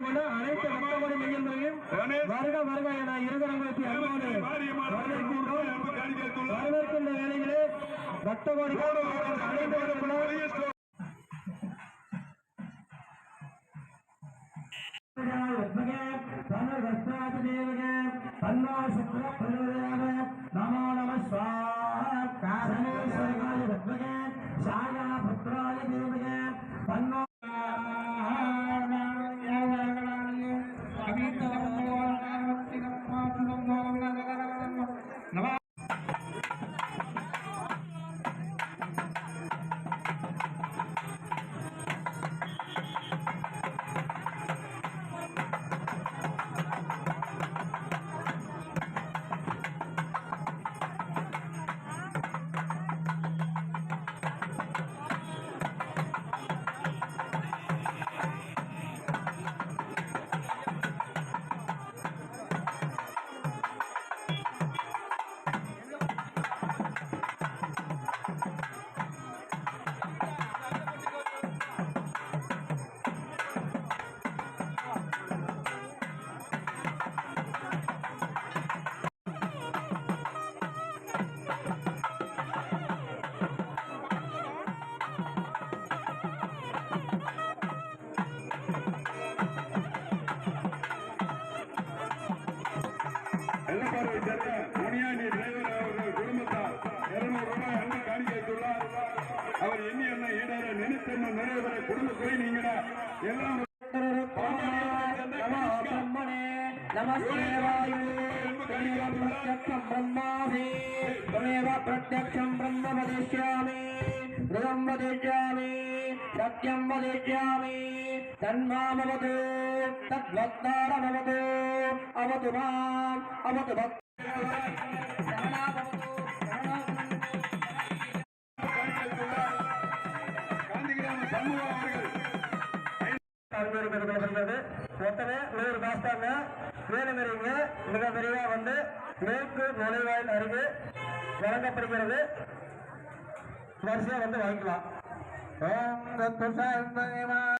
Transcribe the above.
அனைத்து பக்தகோடி மையங்களையும் வருக வருக என இருகரங்களுக்கு. வரவேற்கின்ற வேளையிலே பக்தகோடிகள் அனைவருக்கும் வெள்ளப்பாறை சேர்ந்த முனியாண்டி டிரைவர் அவர்கள் குடும்பத்தார். இருநூறு ரூபாய் அன்பு காணிக்கைத்துள்ளார் அவர் எண்ணி என்ன ஈடார நினைத்தென்ன நிறைவேற குடும்பத்துறை நீங்க எல்லாம் பிரத்யம் பிரம்ம வதிஷ்யாமி பிரதம் சத்யம் வதிஷ்யாமி தன்மாமவது தத்வக்தாரமவது அவது மாம் அவது பக்த மொத்தமே நூறு மாசத்தாங்க வேலுமிருங்க மிக விரைவாக வந்து மேற்கு நுழைவாயில் அருகே வழங்கப்படுகிறது. வரிசையாக வந்து வாங்கிக்கலாம். ஓம் தத்துசாய